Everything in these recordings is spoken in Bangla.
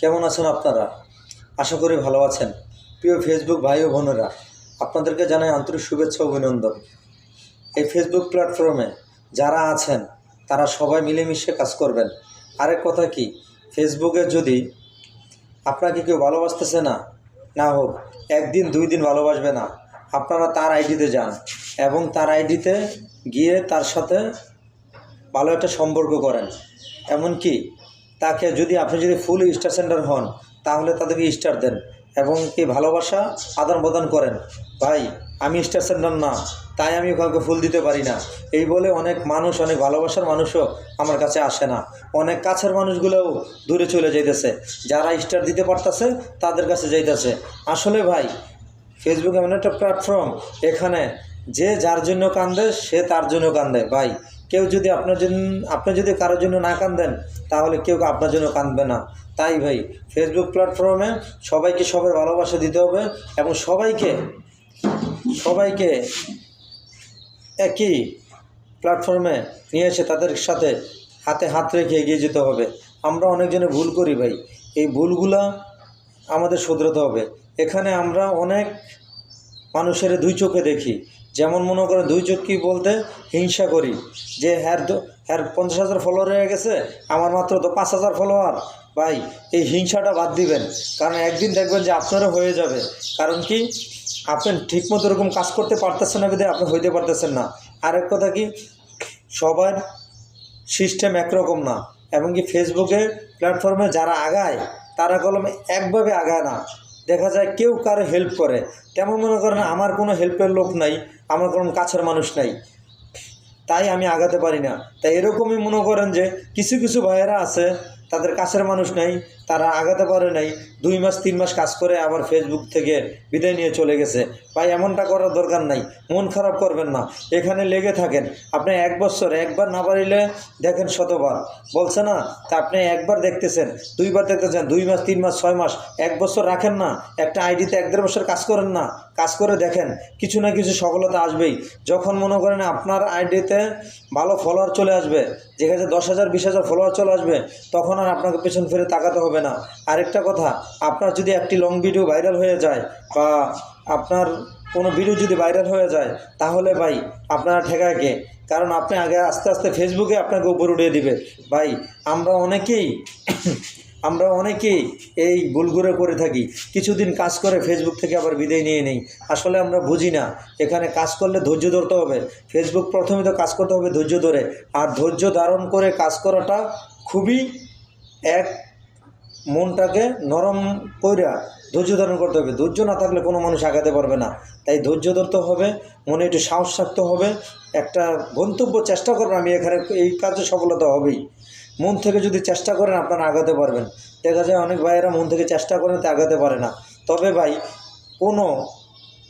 কেমন আছেন আপনারা? আশা করি ভালো আছেন। প্রিয় ফেসবুক ভাই ও বোনেরা, আপনাদেরকে জানাই আন্তরিক শুভেচ্ছা অভিনন্দন। এই ফেসবুক প্ল্যাটফর্মে যারা আছেন, তারা সবাই মিলেমিশে কাজ করবেন। আরেক কথা কি ফেসবুকে যদি আপনাকে কেউ ভালোবাসতেছে না না হোক, একদিন, দুই দিন ভালোবাসবে না, আপনারা তার আইডিতে যান এবং তার আইডিতে গিয়ে তার সাথে ভালো একটা সম্পর্ক করেন। এমনকি তাকে যদি আপনি যদি ফুল স্টার সেন্টার হন, তাহলে তাদেরকে স্টার দেন এবং কি ভালোবাসা আদান প্রদান করেন। ভাই, আমি স্টার সেন্টার না, তাই আমি কাউকে ফুল দিতে পারি না। এই বলে অনেক মানুষ, অনেক ভালোবাসার মানুষও আমার কাছে আসে না। অনেক কাছের মানুষগুলোও দূরে চলে যাইতেছে। যারা স্টার দিতে পারতেছে, তাদের কাছে যাইতেছে। আসলে ভাই ফেসবুক এমন একটা প্ল্যাটফর্ম এখানে যে যার জন্য কান্দে, সে তার জন্য কান্দে। ভাই কেউ যদি আপনার জন্য, আপনি যদি কারোর জন্য না কান্দেন, তাহলে কেউ আপনার জন্য কাঁদবে না। তাই ভাই ফেসবুক প্ল্যাটফর্মে সবাইকে সবার ভালোবাসা দিতে হবে এবং সবাইকে সবাইকে একই প্ল্যাটফর্মে নিয়ে এসে তাদের সাথে হাতে হাত রেখে এগিয়ে যেতে হবে। আমরা অনেকজনে ভুল করি ভাই। এই ভুলগুলা আমাদের শুধরাতে হবে। এখানে আমরা অনেক মানুষের দুই চোখে দেখি। যেমন মনে করেন, দুই চোখ কি বলতে? হিংসা করি। যে হ্যার হ্যার পঞ্চাশ হাজার ফলোয়ার হয়ে গেছে, আমার মাত্র তো পাঁচ হাজার ফলোয়ার ভাই, এই হিংসাটা বাদ দিবেন। কারণ একদিন দেখবেন যে আপনারও হয়ে যাবে। কারণ কি? আপনি ঠিকমতো এরকম কাজ করতে পারতেছেন না বিধে আপনি হইতে পারতেছেন না। আরেক কথা কি? সবার সিস্টেম একরকম না। এমনকি ফেসবুকে প্ল্যাটফর্মে যারা আগায়, তারা কলমে একভাবে আগায় না। দেখা যায় কেউ কারও হেল্প করে। তেমন মনে করেন আমার কোনো হেল্পের লোক নাই, আমার কোনো কাছের মানুষ নাই। তাই আমি আগাতে পারি না। তাই এরকমই মনে করেন যে কিছু কিছু ভাইয়েরা আছে, তাদের কাছের মানুষ নাই তারা আগাতে পারে নাই, দুই মাস, তিন মাস কাজ করে আবার ফেসবুক থেকে বিদায় নিয়ে চলে গেছে। ভাই, এমনটা করার দরকার নাই, মন খারাপ করবেন না। এখানে লেগে থাকেন, আপনি এক বছর একবার না পারিলে দেখেন শতবার। বলছে না, তা আপনি একবার দেখতেছেন, দুইবার দেখতেছেন, দুই মাস, তিন মাস, ছয় মাস, এক বছর রাখেন না। একটা আইডিতে এক দেড় বছর কাজ করেন না, কাজ করে দেখেন, কিছু না কিছু সফলতা আসবেই। যখন মনে করেন আপনার আইডিতে ভালো ফলোয়ার চলে আসবে যেখানে দশ হাজার, বিশ হাজার ফলোয়ার চলে আসবে, তখন আর আপনাকে পেছন ফিরে তাকাতে হবে না। আরেকটা কথা, আপনার যদি একটি লং ভিডিও ভাইরাল হয়ে যায় বা আপনার কোনো ভিডিও যদি ভাইরাল হয়ে যায়, তাহলে ভাই আপনারা ঠেকায় কে কারণ আপনি আগে আস্তে আস্তে ফেসবুকে আপনাকে উপরে উঠিয়ে দিবে। ভাই, আমরা অনেকেই আমরা অনেকেই এই ভুলগুলো করে থাকি। কিছুদিন কাজ করে ফেসবুক থেকে আবার বিদায় নিয়ে নেই। আসলে আমরা বুঝি না, এখানে কাজ করলে ধৈর্য ধরতে হবে। ফেসবুক প্রথমে তো কাজ করতে হবে ধৈর্য ধরে। আর ধৈর্য ধারণ করে কাজ করাটা খুবই এক মনটাকে নরম কইরা ধৈর্য ধারণ করতে হবে। ধৈর্য না থাকলে কোনো মানুষ আগাতে পারবে না। তাই ধৈর্য ধরতে হবে, মনে একটু সাহস রাখতে হবে, একটা গন্তব্য চেষ্টা করবেন আমি এখানে এই কাজে সফলতা হবেই। মন থেকে যদি চেষ্টা করেন আপনারা আগাতে পারবেন। দেখা যায় অনেক ভাইয়েরা মন থেকে চেষ্টা করেন তো আগাতে পারে না। তবে ভাই, কোনো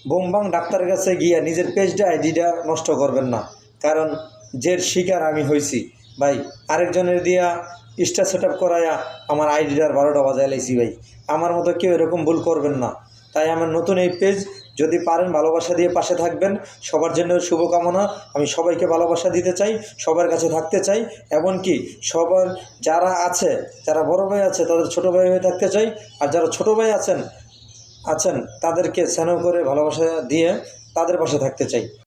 বোমবাং ডাক্তারের কাছে গিয়ে নিজের পেজটা, আইডিটা নষ্ট করবেন না। কারণ যে শিকার আমি হয়েছি ভাই, আরেকজনের দিয়া স্টার সেট আপ করায়া আমার আইডিটার বারোটা বাজায় লাইছি ভাই। আমার মতো কেউ এরকম ভুল করবেন না। তাই আমার নতুন এই পেজ যদি পারেন ভালোবাসা দিয়ে পাশে থাকবেন। সবার জন্য শুভকামনা। আমি সবাইকে ভালোবাসা দিতে চাই, সবার কাছে থাকতে চাই। এমনকি সবার যারা আছে, যারা বড় ভাই আছে, তাদের ছোট ভাই হয়ে থাকতে চাই। আর যারা ছোট ভাই আছেন আছেন, তাদেরকে স্নেহ করে ভালোবাসা দিয়ে তাদের পাশে থাকতে চাই।